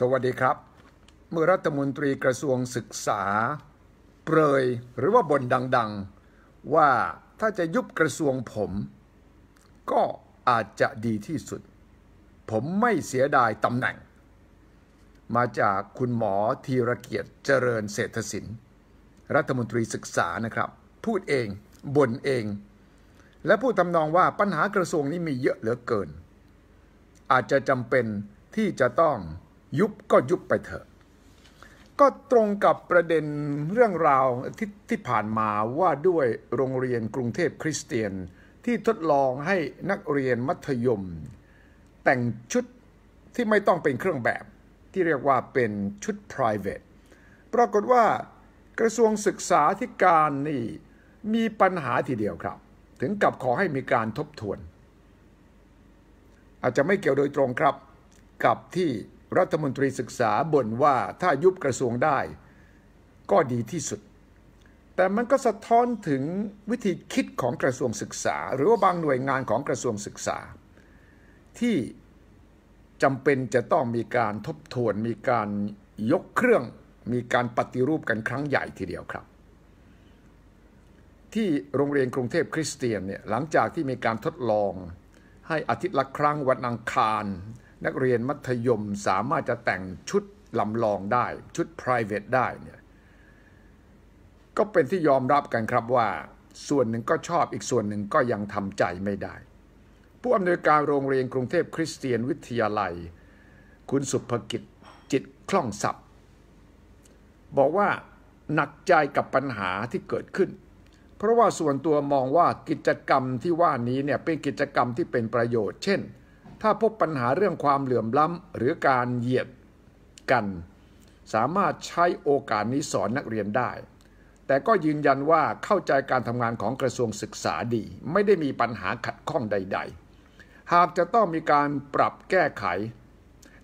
สวัสดีครับ เมื่อรัฐมนตรีกระทรวงศึกษา เปรยหรือว่าบ่นดังๆ ว่าถ้าจะยุบกระทรวงผม ก็อาจจะดีที่สุด ผมไม่เสียดายตำแหน่ง มาจากคุณหมอธีรเกียรติเจริญเศรษฐศิลป์รัฐมนตรีศึกษานะครับ พูดเองบ่นเอง และพูดทำนองว่าปัญหากระทรวงนี้มีเยอะเหลือเกิน อาจจะจำเป็นที่จะต้อง ยุบก็ยุบไปเถอะ ก็ตรงกับประเด็นเรื่องราวทที่ผ่านมาว่าด้วยโรงเรียนกรุงเทพคริสเตียนที่ทดลองให้นักเรียนมัธยม แต่งชุดที่ไม่ต้องเป็นเครื่องแบบ ที่เรียกว่าเป็นชุด private ปรากฏว่ากระทรวงศึกษาธิการนี่มีปัญหาทีเดียวครับ ถึงกับขอให้มีการทบทวน อาจจะไม่เกี่ยวโดยตรงครับกับที่ รัฐมนตรีศึกษาบ่นว่าถ้ายุบกระทรวงได้ก็ดีที่สุด แต่มันก็สะท้อนถึงวิธีคิดของกระทรวงศึกษา หรือว่าบางหน่วยงานของกระทรวงศึกษา ที่จำเป็นจะต้องมีการทบทวน มีการยกเครื่อง มีการปฏิรูปกันครั้งใหญ่ทีเดียวครับ ที่โรงเรียนกรุงเทพคริสเตียนเนี่ยหลังจากที่มีการทดลองให้อาทิตย์ละครั้งวันอังคาร นักเรียนมัธยมสามารถจะแต่งชุดลำลองได้ชุด private ได้เนี่ยก็เป็นที่ยอมรับกันครับว่า ส่วนหนึ่งก็ชอบอีกส่วนหนึ่งก็ยังทำใจไม่ได้ ผู้อำนวยการโรงเรียนกรุงเทพคริสเตียนวิทยาลัย คุณสุภกิจจิตคล่องศัพท์ บอกว่าหนักใจกับปัญหาที่เกิดขึ้น เพราะว่าส่วนตัวมองว่ากิจกรรมที่ว่านี้เนี่ยเป็นกิจกรรมที่เป็นประโยชน์ เช่น ถ้าพบปัญหาเรื่องความเหลื่อมล้ำหรือการเหยียดกัน สามารถใช้โอกาสนี้สอนนักเรียนได้ แต่ก็ยืนยันว่าเข้าใจการทำงานของกระทรวงศึกษาดี ไม่ได้มีปัญหาขัดข้องใด ๆ หากจะต้องมีการปรับแก้ไข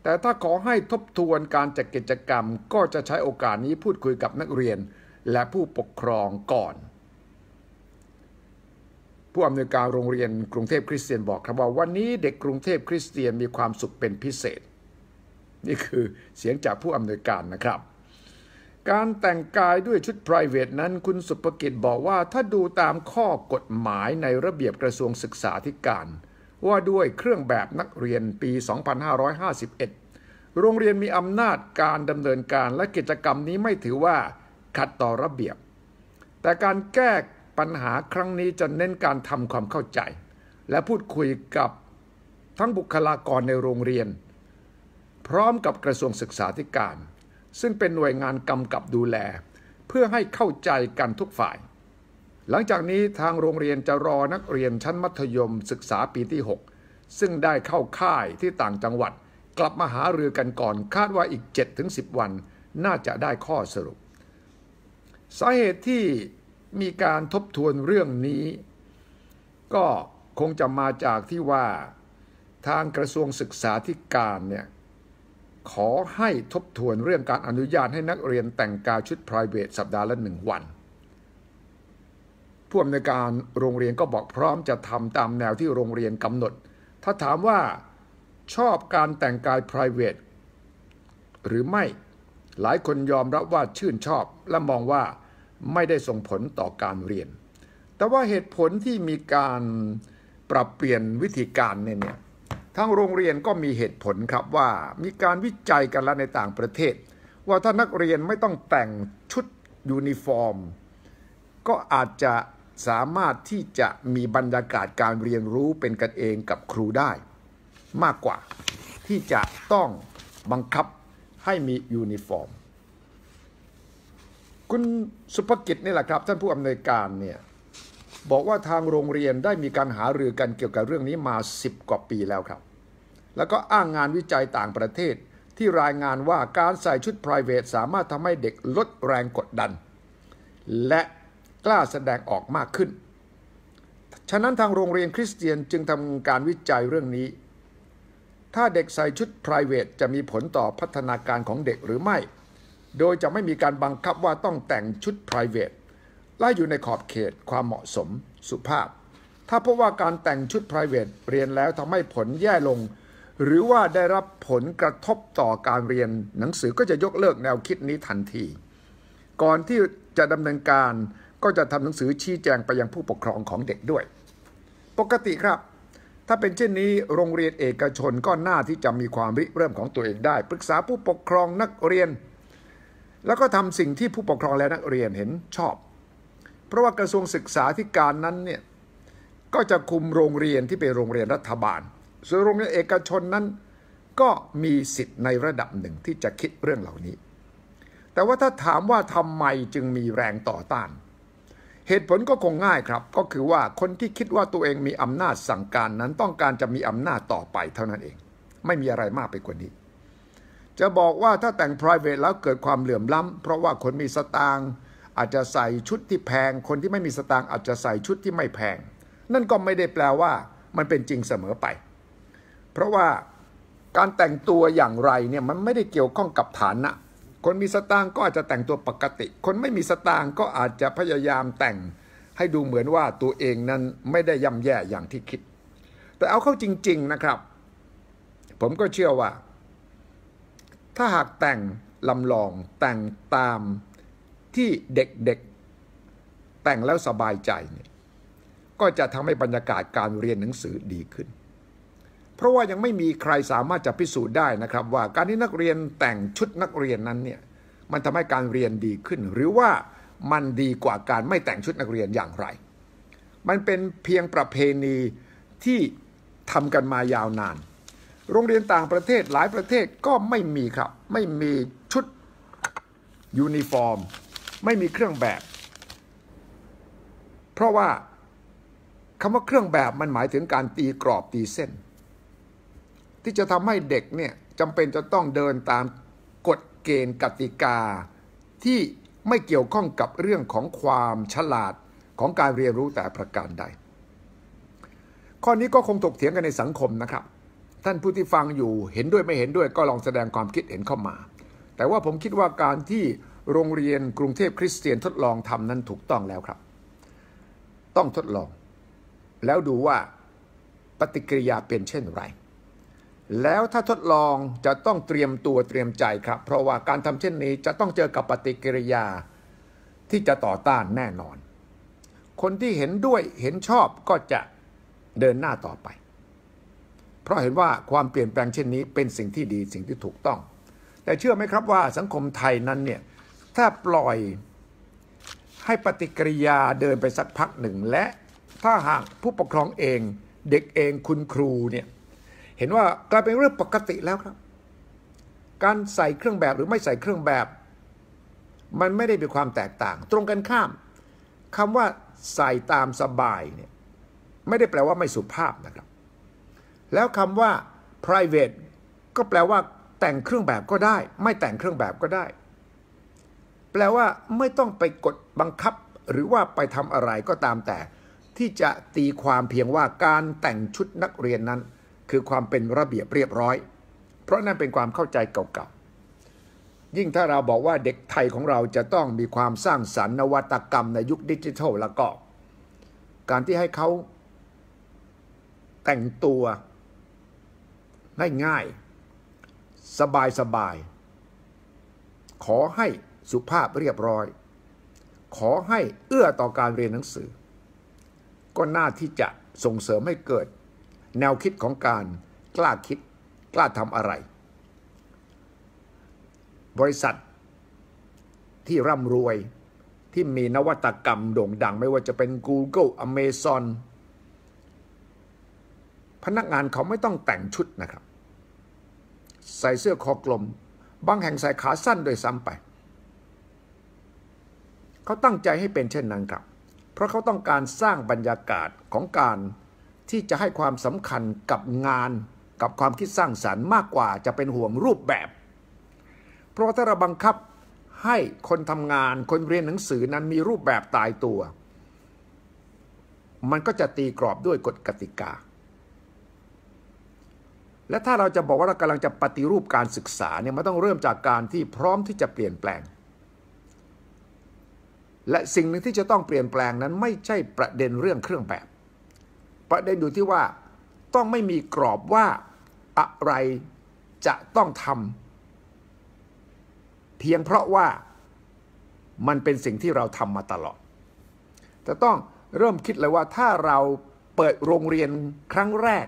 แต่ถ้าขอให้ทบทวนการจัดกิจกรรม ก็จะใช้โอกาสนี้พูดคุยกับนักเรียนและผู้ปกครองก่อน ผู้อำนวยการโรงเรียนกรุงเทพคริสเตียนบอกครับว่าวันนี้เด็กกรุงเทพคริสเตียนมีความสุขเป็นพิเศษ นี่คือเสียงจากผู้อำนวยการนะครับ การแต่งกายด้วยชุด p r i v a t นั้นคุณสุภกิจบอกว่าถ้าดูตามข้อกฎหมายในระเบียบกระทรวงศึกษาธิการ ว่าด้วยเครื่องแบบนักเรียนปี 2551 โรงเรียนมีอำนาจการดำเนินการและกิจกรรมนี้ไม่ถือว่าขัดต่อระเบียบ แต่การแก้ ปัญหาครั้งนี้จะเน้นการทำความเข้าใจ และพูดคุยกับทั้งบุคลากรในโรงเรียน พร้อมกับกระทรวงศึกษาธิการ ซึ่งเป็นหน่วยงานกำกับดูแล เพื่อให้เข้าใจกันทุกฝ่าย หลังจากนี้ทางโรงเรียนจะรอนักเรียนชั้นมัธยมศึกษาปีที่ 6 ซึ่งได้เข้าค่ายที่ต่างจังหวัด กลับมาหารือกันก่อนคาดว่าอีก 7-10 วัน น่าจะได้ข้อสรุป สาเหตุที่ มีการทบทวนเรื่องนี้ ก็คงจะมาจากที่ว่าทางกระทรวงศึกษาธิการเนี่ยขอให้ทบทวนเรื่องการอนุญาตให้นักเรียนแต่งกายชุด private สัปดาห์ละหนึ่งวันผู้อำนวยการโรงเรียนก็บอกพร้อมจะทำตามแนวที่โรงเรียนกำหนด ถ้าถามว่าชอบการแต่งกาย private หรือไม่หลายคนยอมรับว่าชื่นชอบและมองว่า ไม่ได้ส่งผลต่อการเรียน แต่ว่าเหตุผลที่มีการปรับเปลี่ยนวิธีการเนี่ยทั้งโรงเรียนก็มีเหตุผลครับว่ามีการวิจัยกันแล้วในต่างประเทศ ว่าถ้านักเรียนไม่ต้องแต่งชุดยูนิฟอร์ม ก็อาจจะสามารถที่จะมีบรรยากาศการเรียนรู้เป็นกันเองกับครูได้ มากกว่าที่จะต้องบังคับให้มียูนิฟอร์ม คุณสุภกิจนี่แหละครับ ท่านผู้อำนวยการเนี่ยบอกว่าทางโรงเรียนได้มีการหารือกันเกี่ยวกับเรื่องนี้มา 10 กว่าปีแล้วครับ แล้วก็อ้างงานวิจัยต่างประเทศที่รายงานว่าการใส่ชุด p r i v a t สามารถทำให้เด็กลดแรงกดดัน และกล้าแสดงออกมากขึ้น ฉะนั้นทางโรงเรียนคริสเตียนจึงทำการวิจัยเรื่องนี้ ถ้าเด็กใส่ชุด p r i v a t จะมีผลต่อพัฒนาการของเด็กหรือไม่ โดยจะไม่มีการบังคับว่าต้องแต่งชุด private และอยู่ในขอบเขตความเหมาะสมสุภาพ ถ้าพบว่าการแต่งชุด private เรียนแล้วทำให้ผลแย่ลง หรือว่าได้รับผลกระทบต่อการเรียน หนังสือก็จะยกเลิกแนวคิดนี้ทันที ก่อนที่จะดำเนินการก็จะทำหนังสือชี้แจงไปยังผู้ปกครองของเด็กด้วย ปกติครับ ถ้าเป็นเช่นนี้โรงเรียนเอกชนก็น่าที่จะมีความริเริ่มของตัวเองได้ ปรึกษาผู้ปกครองนักเรียน แล้วก็ทำสิ่งที่ผู้ปกครองและนักเรียนเห็นชอบ เพราะว่ากระทรวงศึกษาธิการนั้นเนี่ยก็จะคุมโรงเรียนที่เป็นโรงเรียนรัฐบาล ส่วนโรงเรียนเอกชนนั้น ก็มีสิทธิ์ในระดับหนึ่งที่จะคิดเรื่องเหล่านี้ แต่ว่าถ้าถามว่าทำไมจึงมีแรงต่อต้าน เหตุผลก็คงง่ายครับ ก็คือว่าคนที่คิดว่าตัวเองมีอำนาจสั่งการนั้นต้องการจะมีอำนาจต่อไปเท่านั้นเอง ไม่มีอะไรมากไปกว่านี้ จะบอกว่าถ้าแต่ง private แล้วเกิดความเหลื่อมล้ำเพราะว่าคนมีสตางค์อาจจะใส่ชุดที่แพง คนที่ไม่มีสตางค์อาจจะใส่ชุดที่ไม่แพง นั่นก็ไม่ได้แปลว่ามันเป็นจริงเสมอไป เพราะว่าการแต่งตัวอย่างไรเนี่ยมันไม่ได้เกี่ยวข้องกับฐานะ คนมีสตางค์ก็อาจจะแต่งตัวปกติ คนไม่มีสตางค์ก็อาจจะพยายามแต่งให้ดูเหมือนว่าตัวเองนั้นไม่ได้ย่ำแย่อย่างที่คิด แต่เอาเข้าจริง ๆนะครับ ผมก็เชื่อว่า ถ้าหากแต่งลำลองแต่งตามที่เด็กๆ แต่งแล้วสบายใจเนี่ยก็จะทำให้บรรยากาศการเรียนหนังสือดีขึ้น เพราะว่ายังไม่มีใครสามารถจะพิสูจน์ได้นะครับ ว่าการที่นักเรียนแต่งชุดนักเรียนนั้นเนี่ยมันทำให้การเรียนดีขึ้น หรือว่ามันดีกว่าการไม่แต่งชุดนักเรียนอย่างไร มันเป็นเพียงประเพณีที่ทำกันมายาวนาน โรงเรียนต่างประเทศหลายประเทศก็ไม่มีครับ ไม่มีชุดยูนิฟอร์ม ไม่มีเครื่องแบบ เพราะว่าคำว่าเครื่องแบบมันหมายถึงการตีกรอบตีเส้น ที่จะทำให้เด็กเนี่ยจำเป็นจะต้องเดินตามกฎเกณฑ์กติกา ที่ไม่เกี่ยวข้องกับเรื่องของความฉลาดของการเรียนรู้แต่ประการใด ข้อนี้ก็คงถกเถียงกันในสังคมนะครับ ท่านผู้ที่ฟังอยู่เห็นด้วยไม่เห็นด้วยก็ลองแสดงความคิดเห็นเข้ามา แต่ว่าผมคิดว่าการที่โรงเรียนกรุงเทพคริสเตียนทดลองทำนั้นถูกต้องแล้วครับ ต้องทดลอง แล้วดูว่าปฏิกิริยาเป็นเช่นไร แล้วถ้าทดลองจะต้องเตรียมตัวเตรียมใจครับ เพราะว่าการทำเช่นนี้จะต้องเจอกับปฏิกิริยาที่จะต่อต้านแน่นอน คนที่เห็นด้วยเห็นชอบก็จะเดินหน้าต่อไป เพราะเห็นว่าความเปลี่ยนแปลงเช่นนี้เป็นสิ่งที่ดีสิ่งที่ถูกต้อง แต่เชื่อไหมครับว่าสังคมไทยนั้นเนี่ยถ้าปล่อยให้ปฏิกิริยาเดินไปสักพักหนึ่ง และถ้าหากผู้ปกครองเองเด็กเองคุณครูเนี่ยเห็นว่ากลายเป็นเรื่องปกติแล้วครับ การใส่เครื่องแบบหรือไม่ใส่เครื่องแบบ มันไม่ได้มีความแตกต่าง ตรงกันข้ามคำว่าใส่ตามสบายเนี่ยไม่ได้แปลว่าไม่สุภาพนะครับ แล้วคำว่า private ก็แปลว่า แต่งเครื่องแบบก็ได้ ไม่แต่งเครื่องแบบก็ได้ แปลว่าไม่ต้องไปกดบังคับ หรือว่าไปทำอะไรก็ตามแต่ ที่จะตีความเพียงว่าการแต่งชุดนักเรียนนั้น คือความเป็นระเบียบเรียบร้อย เพราะนั่นเป็นความเข้าใจเก่าๆ ยิ่งถ้าเราบอกว่าเด็กไทยของเราจะต้องมีความสร้างสรรค์นวัตกรรมในยุคดิจิทัลแล้วก็ การที่ให้เขาแต่งตัว ง่ายๆสบายๆขอให้สุภาพเรียบร้อย ขอให้เอื้อต่อการเรียนหนังสือ ก็น่าที่จะส่งเสริมให้เกิด แนวคิดของการกล้าคิดกล้าทำอะไร บริษัทที่ร่ำรวยที่มีนวัตกรรมโด่งดังไม่ว่าจะเป็น Google Amazon พนักงานเขาไม่ต้องแต่งชุดนะครับ ใส่เสื้อคอกลม บางแห่งใส่ขาสั้นโดยซ้ำไป เขาตั้งใจให้เป็นเช่นนั้นครับ เพราะเขาต้องการสร้างบรรยากาศของการที่จะให้ความสำคัญกับงานกับความคิดสร้างสรรค์มากกว่าจะเป็นห่วงรูปแบบ เพราะถ้าเราบังคับให้คนทำงานคนเรียนหนังสือนั้นมีรูปแบบตายตัว มันก็จะตีกรอบด้วยกฎกติกา และถ้าเราจะบอกว่าเรากำลังจะปฏิรูปการศึกษาเนี่ยมันต้องเริ่มจากการที่พร้อมที่จะเปลี่ยนแปลง และสิ่งหนึ่งที่จะต้องเปลี่ยนแปลงนั้นไม่ใช่ประเด็นเรื่องเครื่องแบบ ประเด็นอยู่ที่ว่าต้องไม่มีกรอบว่าอะไรจะต้องทำเพียงเพราะว่ามันเป็นสิ่งที่เราทำมาตลอดจะต้องเริ่มคิดเลยว่าถ้าเราเปิดโรงเรียนครั้งแรก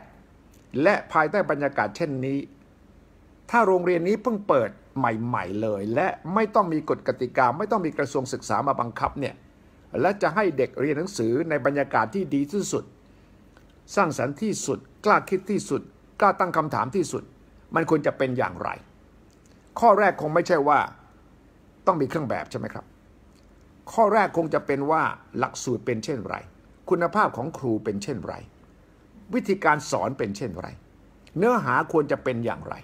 และภายใต้บรรยากาศเช่นนี้ ถ้าโรงเรียนนี้เพิ่งเปิดใหม่ ๆ เลย และไม่ต้องมีกฎกติกา ไม่ต้องมีกระทรวงศึกษามาบังคับเนี่ยและจะให้เด็กเรียนหนังสือในบรรยากาศที่ดีที่สุด สร้างสรรค์ที่สุด กล้าคิดที่สุด กล้าตั้งคำถามที่สุด มันควรจะเป็นอย่างไร ข้อแรกคงไม่ใช่ว่าต้องมีเครื่องแบบใช่ไหมครับ ข้อแรกคงจะเป็นว่าหลักสูตรเป็นเช่นไร คุณภาพของครูเป็นเช่นไร วิธีการสอนเป็นเช่นไร เนื้อหาควรจะเป็นอย่างไร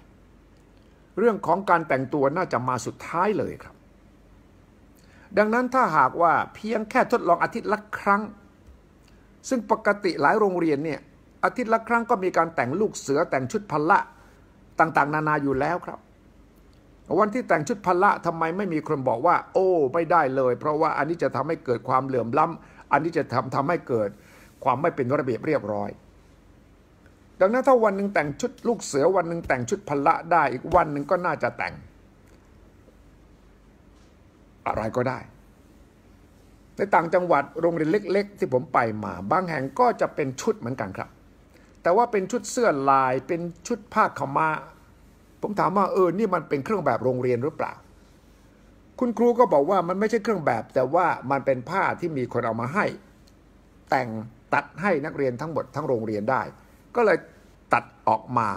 เรื่องของการแต่งตัวน่าจะมาสุดท้ายเลยครับ ดังนั้นถ้าหากว่าเพียงแค่ทดลองอาทิตย์ละครั้ง ซึ่งปกติหลายโรงเรียนเนี่ยอาทิตย์ละครั้งก็มีการแต่งลูกเสือแต่งชุดพละต่างๆ นานาอยู่แล้วครับ วันที่แต่งชุดพละทำไมไม่มีคนบอกว่า โอ้ ไม่ได้เลย เพราะว่าอันนี้จะทำให้เกิดความเหลื่อมล้ำอันนี้จะทำทำให้เกิดความไม่เป็นระเบียบเรียบร้อย ดังนั้นถ้าวันหนึ่งแต่งชุดลูกเสือวันหนึ่งแต่งชุดพละได้ อีกวันหนึ่งก็น่าจะแต่ง อะไรก็ได้ ในต่างจังหวัดโรงเรียนเล็ก ๆ ที่ผมไปมาบางแห่งก็จะเป็นชุดเหมือนกันครับ แต่ว่าเป็นชุดเสื้อลายเป็นชุดผ้าขมาผมถามว่าเออนี่มันเป็นเครื่องแบบโรงเรียนหรือเปล่า คุณครูก็บอกว่ามันไม่ใช่เครื่องแบบ แต่ว่ามันเป็นผ้าที่มีคนเอามาให้ แต่งตัดให้นักเรียนทั้งหมดทั้งโรงเรียนได้ ก็เลย ตัดออกมา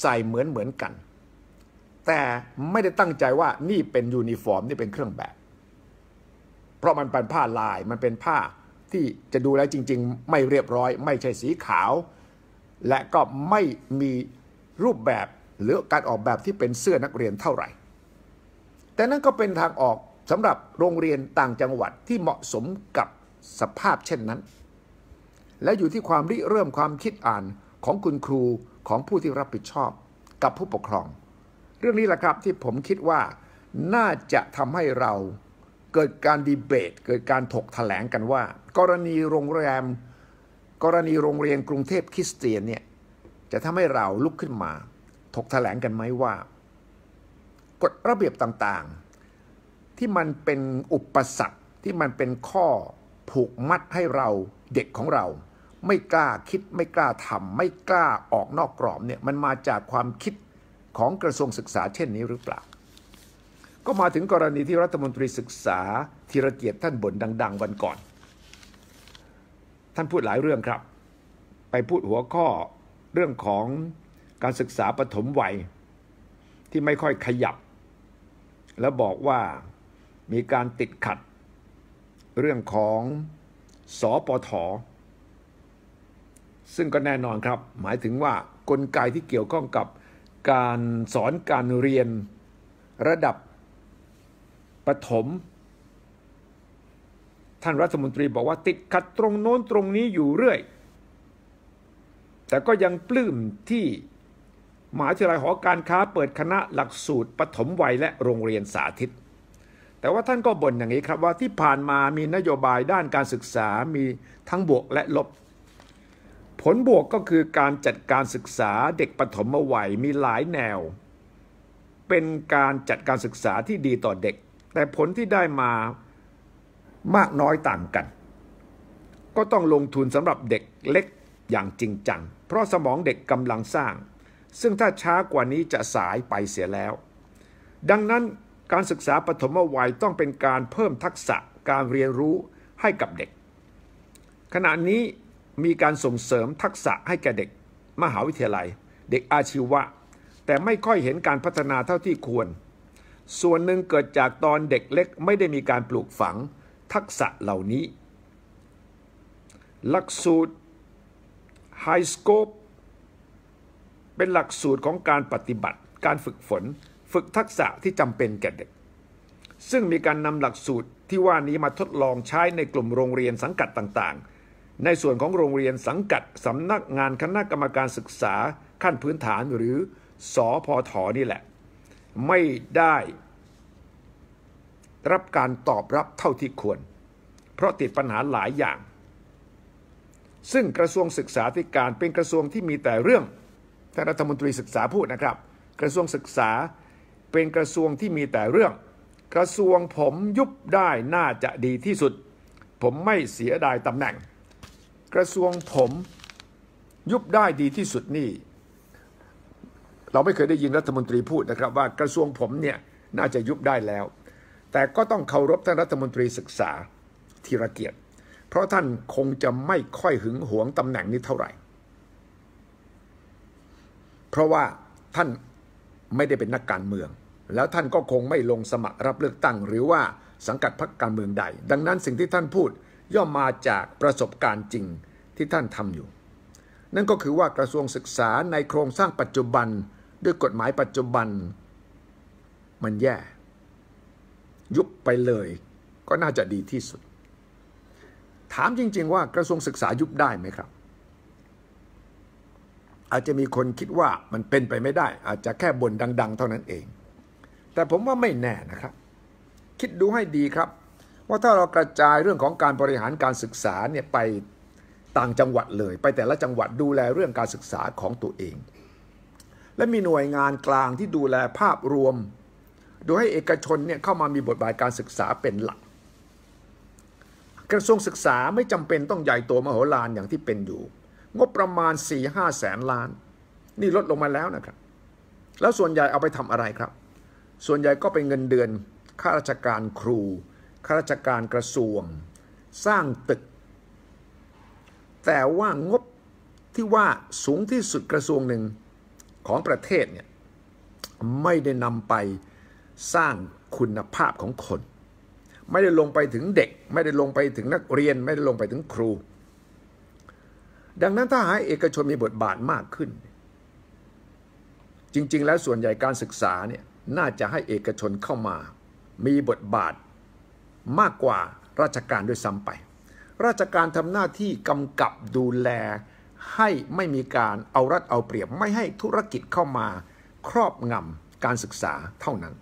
ใส่เหมือนเหมือนกัน แต่ไม่ได้ตั้งใจว่านี่เป็นยูนิฟอร์มนี่เป็นเครื่องแบบ เพราะมันเป็นผ้าลายมันเป็นผ้าที่จะดูแลจริง ๆ ไม่เรียบร้อย ไม่ใช่สีขาว และก็ไม่มีรูปแบบหรือการออกแบบที่เป็นเสื้อนักเรียนเท่าไหร่ แต่นั่นก็เป็นทางออกสำหรับโรงเรียนต่างจังหวัดที่เหมาะสมกับสภาพเช่นนั้น และอยู่ที่ความริเริ่มความคิดอ่าน ของคุณครูของผู้ที่รับผิดชอบกับผู้ปกครอง เรื่องนี้แหละครับที่ผมคิดว่าน่าจะทำให้เราเกิดการดีเบต เกิดการถกถแถลงกันว่า กรณีโรงแรม กรณีโรงเรียนกรุงเทพคริสเตียนเนี่ยจะทำให้เราลุกขึ้นมา ถกถแถลงกันไหมว่า กฎระเบียบต่างๆ ที่มันเป็นอุปสรรคที่มันเป็นข้อผูกมัดให้เราเด็กของเรา ไม่กล้าคิดไม่กล้าทำไม่กล้าออกนอกกรอบเนี่ยมันมาจากความคิดของกระทรวงศึกษาเช่นนี้หรือเปล่า ก็มาถึงกรณีที่รัฐมนตรีศึกษาธีรเกียรติท่านบ่นดัง ๆ วันก่อน ท่านพูดหลายเรื่องครับ ไปพูดหัวข้อเรื่องของการศึกษาปฐมวัย ที่ไม่ค่อยขยับ แล้วบอกว่ามีการติดขัด เรื่องของสอปท ซึ่งก็แน่นอนครับ หมายถึงว่ากลไกที่เกี่ยวข้องกับการสอนการเรียนระดับปฐมท่านรัฐมนตรีบอกว่าติดขัดตรงโน้นตรงนี้อยู่เรื่อย แต่ก็ยังปลื้มที่มหาวิทยาลัยหอการค้าเปิดคณะหลักสูตรปฐมวัยและโรงเรียนสาธิต แต่ว่าท่านก็บ่นอย่างนี้ครับว่าที่ผ่านมามีนโยบายด้านการศึกษามีทั้งบวกและลบ ผลบวกก็คือการจัดการศึกษาเด็กปฐมวัยมีหลายแนว เป็นการจัดการศึกษาที่ดีต่อเด็ก แต่ผลที่ได้มามากน้อยต่างกัน ก็ต้องลงทุนสำหรับเด็กเล็กอย่างจริงจัง เพราะสมองเด็กกำลังสร้าง ซึ่งถ้าช้ากว่านี้จะสายไปเสียแล้ว ดังนั้นการศึกษาปฐมวัยต้องเป็นการเพิ่มทักษะการเรียนรู้ให้กับเด็ก ขณะนี้ มีการส่งเสริมทักษะให้แก่เด็กมหาวิทยาลัย เด็กอาชีวะ แต่ไม่ค่อยเห็นการพัฒนาเท่าที่ควร ส่วนหนึ่งเกิดจากตอนเด็กเล็กไม่ได้มีการปลูกฝังทักษะเหล่านี้ หลักสูตร High Scope เป็นหลักสูตรของการปฏิบัติ การฝึกฝน ฝึกทักษะที่จำเป็นแก่เด็ก ซึ่งมีการนำหลักสูตรที่ว่านี้มาทดลองใช้ในกลุ่มโรงเรียนสังกัดต่างๆ ในส่วนของโรงเรียนสังกัดสำนักงานคณะกรรมการศึกษาขั้นพื้นฐานหรือสอพอถอนี่แหละ ไม่ได้รับการตอบรับเท่าที่ควร เพราะติดปัญหาหลายอย่าง ซึ่งกระทรวงศึกษาธิการเป็นกระทรวงที่มีแต่เรื่องท่านรัฐมนตรีศึกษาพูดนะครับ กระทรวงศึกษาเป็นกระทรวงที่มีแต่เรื่อง กระทรวงผมยุบได้น่าจะดีที่สุด ผมไม่เสียดายตำแหน่ง กระทรวงผมยุบได้ดีที่สุดนี่ เราไม่เคยได้ยินรัฐมนตรีพูดนะครับ ว่ากระทรวงผมเนี่ยน่าจะยุบได้แล้ว แต่ก็ต้องเคารพท่านรัฐมนตรีศึกษาธีรเกียรติ เพราะท่านคงจะไม่ค่อยหึงหวงตำแหน่งนี้เท่าไหร่ เพราะว่าท่านไม่ได้เป็นนักการเมือง แล้วท่านก็คงไม่ลงสมัครรับเลือกตั้ง หรือว่าสังกัดพรรคการเมืองใด ดังนั้นสิ่งที่ท่านพูด ย่อมมาจากประสบการณ์จริงที่ท่านทำอยู่ นั่นก็คือว่ากระทรวงศึกษาในโครงสร้างปัจจุบันด้วยกฎหมายปัจจุบัน มันแย่ ยุบไปเลย ก็น่าจะดีที่สุด ถามจริง ๆ ว่ากระทรวงศึกษายุบได้ไหมครับ อาจจะมีคนคิดว่ามันเป็นไปไม่ได้ อาจจะแค่บ่นดัง ๆ เท่านั้นเอง แต่ผมว่าไม่แน่นะครับ คิดดูให้ดีครับ ว่าถ้าเรากระจายเรื่องของการบริหารการศึกษาเนี่ยไปต่างจังหวัดเลย ไปแต่ละจังหวัดดูแลเรื่องการศึกษาของตัวเอง และมีหน่วยงานกลางที่ดูแลภาพรวม โดยให้เอกชนเนี่ยเข้ามามีบทบาทการศึกษาเป็นหลัก กระทรวงศึกษาไม่จำเป็นต้องใหญ่โตมโหฬารอย่างที่เป็นอยู่ งบประมาณ4ี่ห้าแสนล้าน นี่ลดลงมาแล้วนะครับ แล้วส่วนใหญ่เอาไปทำอะไรครับ ส่วนใหญ่ก็เป็นเงินเดือนข้าราชการครู ข้าราชการกระทรวง สร้างตึก แต่ว่างบที่ว่าสูงที่สุดกระทรวงหนึ่งของประเทศเนี่ยไม่ได้นำไปสร้างคุณภาพของคน ไม่ได้ลงไปถึงเด็ก ไม่ได้ลงไปถึงนักเรียน ไม่ได้ลงไปถึงครู ดังนั้นถ้าหายเอกชนมีบทบาทมากขึ้น จริง ๆ แล้วส่วนใหญ่การศึกษาเนี่ยน่าจะให้เอกชนเข้ามา มีบทบาท มากกว่าราชการด้วยซ้ำไป ราชการทำหน้าที่กำกับดูแล ให้ไม่มีการเอารัดเอาเปรียบไม่ให้ธุรกิจเข้ามา ครอบงำการศึกษาเท่านั้น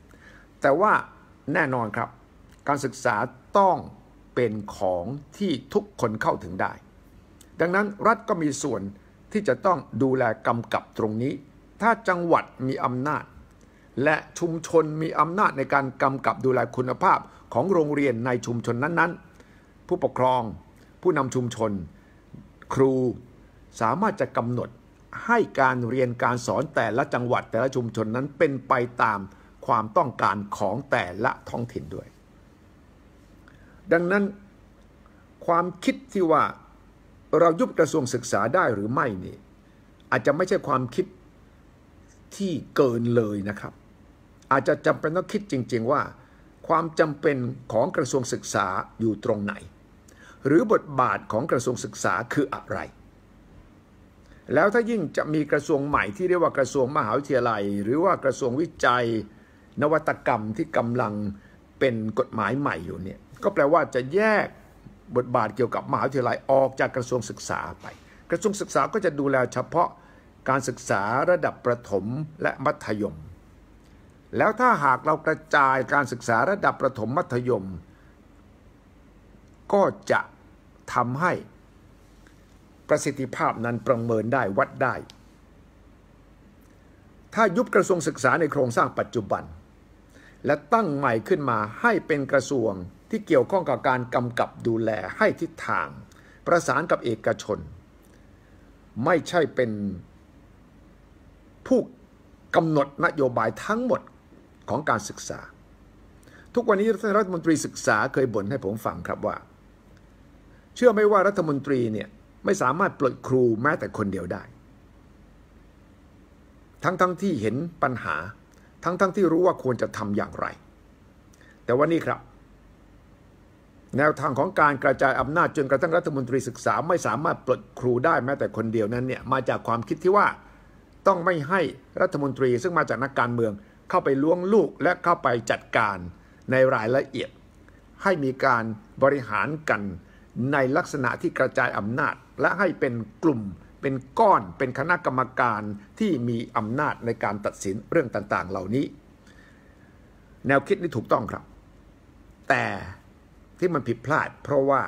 แต่ว่าแน่นอนครับ การศึกษาต้องเป็นของที่ทุกคนเข้าถึงได้ ดังนั้นรัฐก็มีส่วนที่จะต้องดูแลกำกับตรงนี้ ถ้าจังหวัดมีอำนาจ และชุมชนมีอำนาจในการกำกับดูแลคุณภาพ ของโรงเรียนในชุมชนนั้นๆ ผู้ปกครอง ผู้นำชุมชน ครูสามารถจะกำหนดให้การเรียนการสอนแต่ละจังหวัดแต่ละชุมชนนั้นเป็นไปตามความต้องการของแต่ละท้องถิ่นด้วย ดังนั้นความคิดที่ว่าเรายุบกระทรวงศึกษาได้หรือไม่นี่อาจจะไม่ใช่ความคิดที่เกินเลยนะครับ อาจจะจำเป็นต้องคิดจริง ๆ ว่า ความจำเป็นของกระทรวงศึกษาอยู่ตรงไหน หรือบทบาทของกระทรวงศึกษาคืออะไร แล้วถ้ายิ่งจะมีกระทรวงใหม่ที่เรียกว่ากระทรวงมหาวิทยาลัย หรือว่ากระทรวงวิจัย นวัตกรรมที่กำลังเป็นกฎหมายใหม่อยู่เนี่ยก็แปลว่าจะแยกบทบาทเกี่ยวกับมหาวิทยาลัยออกจากกระทรวงศึกษาไป กระทรวงศึกษาก็จะดูแลเฉพาะการศึกษาระดับประถมและมัธยม แล้วถ้าหากเรากระจายการศึกษาระดับประถมมัธยม ก็จะทำให้ประสิทธิภาพนั้นประเมินได้วัดได้ ถ้ายุบกระทรวงศึกษาในโครงสร้างปัจจุบัน และตั้งใหม่ขึ้นมาให้เป็นกระทรวงที่เกี่ยวข้องกับการกำกับดูแลให้ทิศทาง ประสานกับเอกชน ไม่ใช่เป็นผู้กำหนดนโยบายทั้งหมด ของการศึกษา ทุกวันนี้ท่านรัฐมนตรีศึกษาเคยบ่นให้ผมฟังครับว่า เชื่อไหมว่ารัฐมนตรีเนี่ยไม่สามารถปลดครูแม้แต่คนเดียวได้ ทั้งๆทที่เห็นปัญหา ทั้งๆทที่รู้ว่าควรจะทำอย่างไร แต่ว่านี่ครับ แนวทางของการกระจายอำนาจจนกระทั่งรัฐมนตรีศึกษาไม่สามารถปลดครูได้แม้แต่คนเดียวนั้นเนี่ยมาจากความคิดที่ว่าต้องไม่ให้รัฐมนตรีซึ่งมาจากนักการเมือง เข้าไปล้วงลูกและเข้าไปจัดการในรายละเอียด ให้มีการบริหารกันในลักษณะที่กระจายอำนาจ และให้เป็นกลุ่มเป็นก้อนเป็นคณะกรรมการที่มีอำนาจในการตัดสินเรื่องต่างๆ เหล่านี้ แนวคิดนี้ถูกต้องครับ แต่ที่มันผิดพลาด เพราะว่า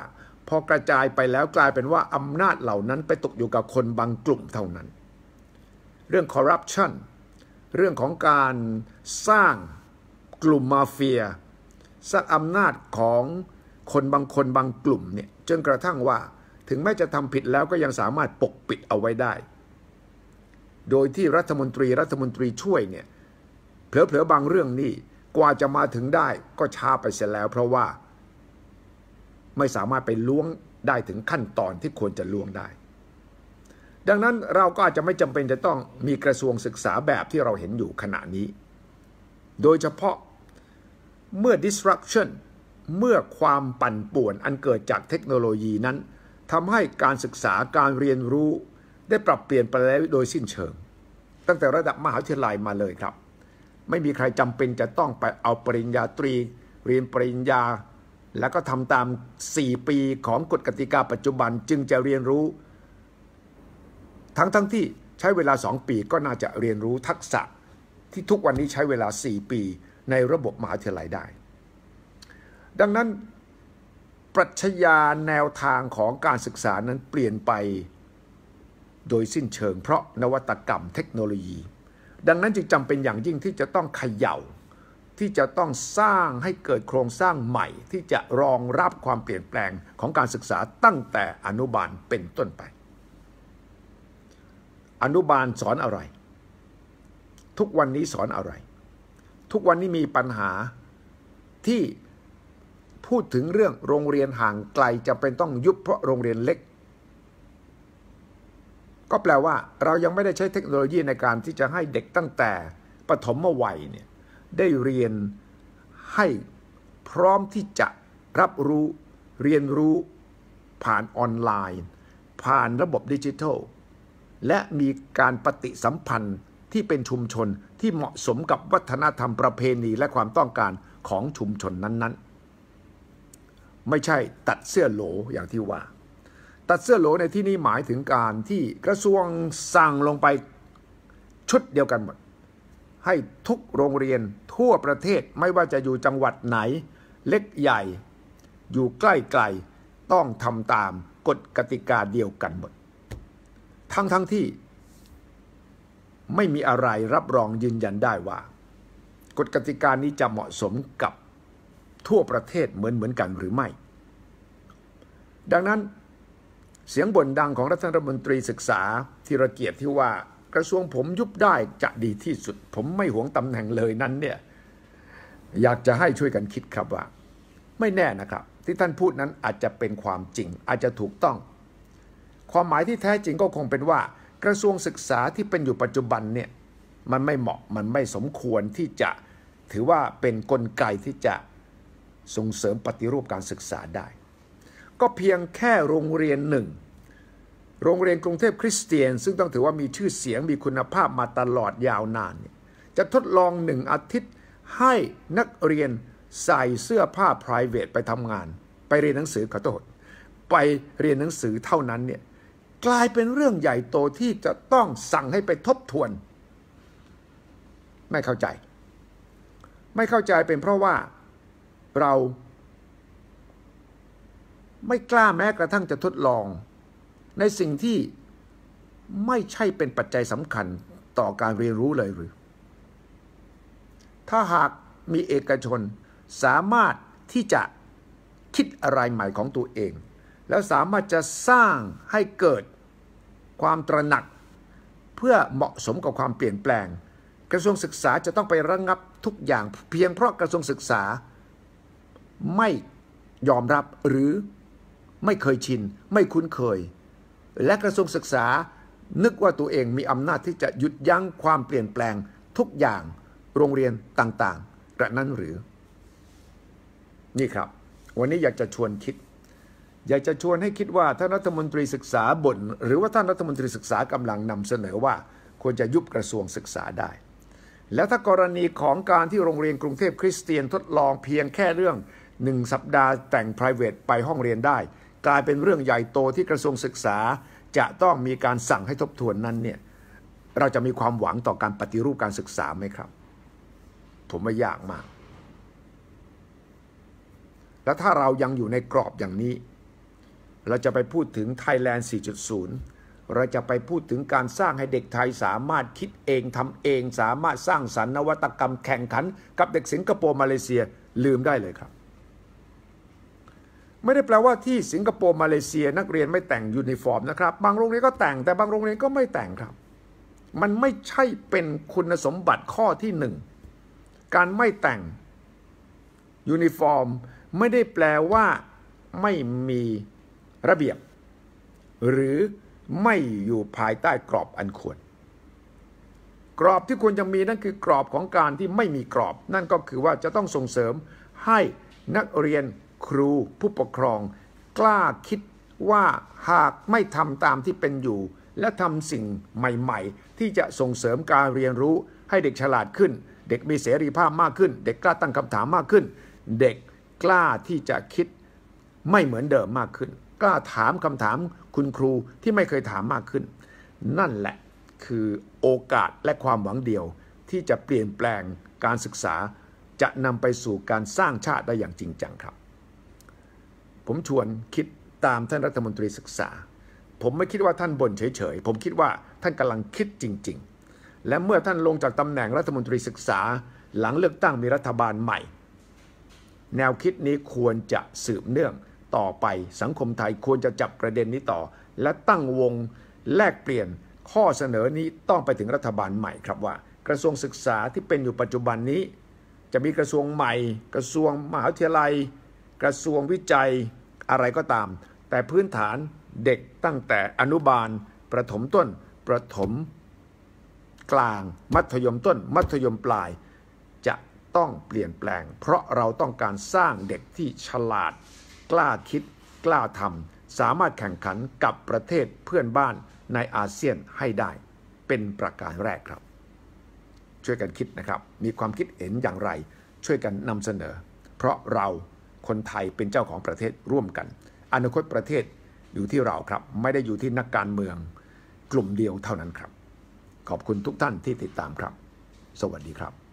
พอกระจายไปแล้วกลายเป็นว่าอำนาจเหล่านั้นไปตกอยู่กับคนบางกลุ่มเท่านั้น เรื่องคอร์รัปชัน เรื่องของการสร้างกลุ่มมาเฟียสร้างอำนาจของคนบางคนบางกลุ่มเนี่ยจนกระทั่งว่าถึงแม้จะทำผิดแล้วก็ยังสามารถปกปิดเอาไว้ได้ โดยที่รัฐมนตรีรัฐมนตรีช่วยเนี่ยเผลอๆบางเรื่องนี่กว่าจะมาถึงได้ก็ช้าไปเสียแล้ว เพราะว่าไม่สามารถไปล้วงได้ถึงขั้นตอนที่ควรจะล้วงได้ ดังนั้นเราก็อาจจะไม่จำเป็นจะต้องมีกระทรวงศึกษาแบบที่เราเห็นอยู่ขณะนี้ โดยเฉพาะเมื่อ disruption เมื่อความปั่นป่วนอันเกิดจากเทคโนโลยีนั้นทำให้การศึกษาการเรียนรู้ ได้ปรับเปลี่ยนไปแล้วโดยสิ้นเชิง ตั้งแต่ระดับมหาวิทยาลัยมาเลยครับ ไม่มีใครจำเป็นจะต้องไปเอาปริญญาตรี เรียนปริญญา แล้วก็ทำตาม 4 ปีของกฎกติกาปัจจุบันจึงจะเรียนรู้ ทั้งทั้งที่ใช้เวลา 2 ปีก็น่าจะเรียนรู้ทักษะที่ทุกวันนี้ใช้เวลา 4 ปีในระบบมหาวิทยาลัยได้ ดังนั้นปรัชญาแนวทางของการศึกษานั้นเปลี่ยนไปโดยสิ้นเชิง เพราะนวัตกรรมเทคโนโลยี ดังนั้นจึงจำเป็นอย่างยิ่งที่จะต้องเขย่า ที่จะต้องสร้างให้เกิดโครงสร้างใหม่ ที่จะรองรับความเปลี่ยนแปลงของการศึกษาตั้งแต่อนุบาลเป็นต้นไป อนุบาลสอนอะไร ทุกวันนี้สอนอะไร ทุกวันนี้มีปัญหาที่พูดถึงเรื่องโรงเรียนห่างไกลจะเป็นต้องยุบเพราะโรงเรียนเล็ก ก็แปลว่าเรายังไม่ได้ใช้เทคโนโลยีในการที่จะให้เด็กตั้งแต่ปฐมวัยเนี่ยได้เรียนให้พร้อมที่จะรับรู้เรียนรู้ผ่านออนไลน์ ผ่านระบบดิจิทัล และมีการปฏิสัมพันธ์ที่เป็นชุมชนที่เหมาะสมกับวัฒนธรรมประเพณีและความต้องการของชุมชนนั้นๆ ไม่ใช่ตัดเสื้อโหลอย่างที่ว่า ตัดเสื้อโหลในที่นี้หมายถึงการที่กระทรวงสั่งลงไปชุดเดียวกันหมด ให้ทุกโรงเรียนทั่วประเทศไม่ว่าจะอยู่จังหวัดไหน เล็กใหญ่ อยู่ใกล้ไกลต้องทำตามกฎกติกาเดียวกันหมด ทั้งทั้งที่ ไม่มีอะไรรับรองยืนยันได้ว่า กฎกติกานี้จะเหมาะสมกับทั่วประเทศเหมือนเหมือนกันหรือไม่ ดังนั้นเสียงบ่นดังของรัฐมนตรีศึกษาที่ระเกียรติที่ว่ากระทรวงผมยุบได้จะดีที่สุด ผมไม่หวงตำแหน่งเลยนั้นเนี่ยอยากจะให้ช่วยกันคิดครับว่า ไม่แน่นะครับ ที่ท่านพูดนั้นอาจจะเป็นความจริง อาจจะถูกต้อง ความหมายที่แท้จริงก็คงเป็นว่า กระทรวงศึกษาที่เป็นอยู่ปัจจุบันเนี่ยมันไม่เหมาะมันไม่สมควรที่จะถือว่าเป็นนกลไกที่จะส่งเสริมปฏิรูปการศึกษาได้ ก็เพียงแค่โรงเรียนหนึ่งโรงเรียนกรุงเทพคริสเตียน ซึ่งต้องถือว่ามีชื่อเสียงมีคุณภาพมาตลอดยาวนาน จะทดลองหนึ่งอาทิตย์ให้นักเรียนใส่เสื้อผ้า private ไปทำงาน ไปเรียนหนังสือขอโทษไปเรียนหนังสือเท่านั้นเนี่ย กลายเป็นเรื่องใหญ่โตที่จะต้องสั่งให้ไปทบทวน ไม่เข้าใจ ไม่เข้าใจเป็นเพราะว่าเราไม่กล้าแม้กระทั่งจะทดลอง ในสิ่งที่ไม่ใช่เป็นปัจจัยสำคัญต่อการเรียนรู้เลยหรือ ถ้าหากมีเอกชนสามารถที่จะคิดอะไรใหม่ของตัวเอง แล้วสามารถจะสร้างให้เกิดความตระหนัก เพื่อเหมาะสมกับความเปลี่ยนแปลง กระทรวงศึกษาจะต้องไประงงับทุกอย่างเพียงเพราะกระทรวงศึกษา ไม่ยอมรับหรือไม่เคยชิน ไม่คุ้นเคย และกระทรวงศึกษานึกว่าตัวเองมีอำนาจที่จะหยุดยั้งความเปลี่ยนแปลงทุกอย่างโรงเรียนต่างๆ กระนั้นหรือ นี่ครับ วันนี้อยากจะชวนคิด อยากจะชวนให้คิดว่าท่านรัฐมนตรีศึกษาบ่นหรือว่าท่านรัฐมนตรีศึกษากำลังนำเสนอว่า ควรจะยุบกระทรวงศึกษาได้ แล้วถ้ากรณีของการที่โรงเรียนกรุงเทพคริสเตียนทดลองเพียงแค่เรื่องหนึ่งสัปดาห์แต่ง private ไปห้องเรียนได้ กลายเป็นเรื่องใหญ่โตที่กระทรวงศึกษา จะต้องมีการสั่งให้ทบทวนนั้นเนี่ยเราจะมีความหวังต่อการปฏิรูปการศึกษาไหมครับ ผมว่ายากมาก แล้วถ้าเรายังอยู่ในกรอบอย่างนี้ เราจะไปพูดถึง Thailand 4.0 เราจะไปพูดถึงการสร้างให้เด็กไทยสามารถคิดเองทำเอง สามารถสร้างสรรค์นวัตกรรมแข่งขัน กับเด็กสิงคโปร์มาเลเซียลืมได้เลยครับ ไม่ได้แปลว่าที่สิงคโปร์มาเลเซียนักเรียนไม่แต่งยูนิฟอร์มนะครับ บางโรงเรียนก็แต่งแต่บางโรงเรียนก็ไม่แต่งครับ มันไม่ใช่เป็นคุณสมบัติข้อที่หนึ่งการไม่แต่งยูนิฟอร์ม ไม่ได้แปลว่าไม่มี ระเบียบ หรือไม่อยู่ภายใต้กรอบอันควร กรอบที่ควรจะมีนั่นคือกรอบของการที่ไม่มีกรอบ นั่นก็คือว่าจะต้องส่งเสริมให้นักเรียนครูผู้ปกครอง กล้าคิดว่าหากไม่ทำตามที่เป็นอยู่ และทำสิ่งใหม่ๆ ที่จะส่งเสริมการเรียนรู้ให้เด็กฉลาดขึ้น เด็กมีเสรีภาพมากขึ้น เด็กกล้าตั้งคำถามมากขึ้น เด็กกล้าที่จะคิดไม่เหมือนเดิมมากขึ้น กล้าถามคำถามคุณครูที่ไม่เคยถามมากขึ้น นั่นแหละคือโอกาสและความหวังเดียว ที่จะเปลี่ยนแปลงการศึกษา จะนำไปสู่การสร้างชาติได้อย่างจริงจังครับ ผมชวนคิดตามท่านรัฐมนตรีศึกษา ผมไม่คิดว่าท่านบ่นเฉยๆ ผมคิดว่าท่านกำลังคิดจริง ๆ และเมื่อท่านลงจากตำแหน่งรัฐมนตรีศึกษา หลังเลือกตั้งมีรัฐบาลใหม่ แนวคิดนี้ควรจะสืบเนื่อง ต่อไปสังคมไทยควรจะจับประเด็นนี้ต่อ และตั้งวงแลกเปลี่ยนข้อเสนอนี้ต้องไปถึงรัฐบาลใหม่ครับว่า กระทรวงศึกษาที่เป็นอยู่ปัจจุบันนี้ จะมีกระทรวงใหม่ กระทรวงมหาวิทยาลัย กระทรวงวิจัยอะไรก็ตาม แต่พื้นฐานเด็กตั้งแต่อนุบาล ประถมต้น ประถม กลาง มัธยมต้น มัธยมปลาย จะต้องเปลี่ยนแปลง เพราะเราต้องการสร้างเด็กที่ฉลาด กล้าคิด กล้าทำสามารถแข่งขันกับประเทศเพื่อนบ้านในอาเซียนให้ได้ เป็นประการแรกครับ ช่วยกันคิดนะครับ มีความคิดเห็นอย่างไร ช่วยกันนำเสนอ เพราะเราคนไทยเป็นเจ้าของประเทศร่วมกัน อนาคตประเทศอยู่ที่เราครับ ไม่ได้อยู่ที่นักการเมือง กลุ่มเดียวเท่านั้นครับ ขอบคุณทุกท่านที่ติดตามครับ สวัสดีครับ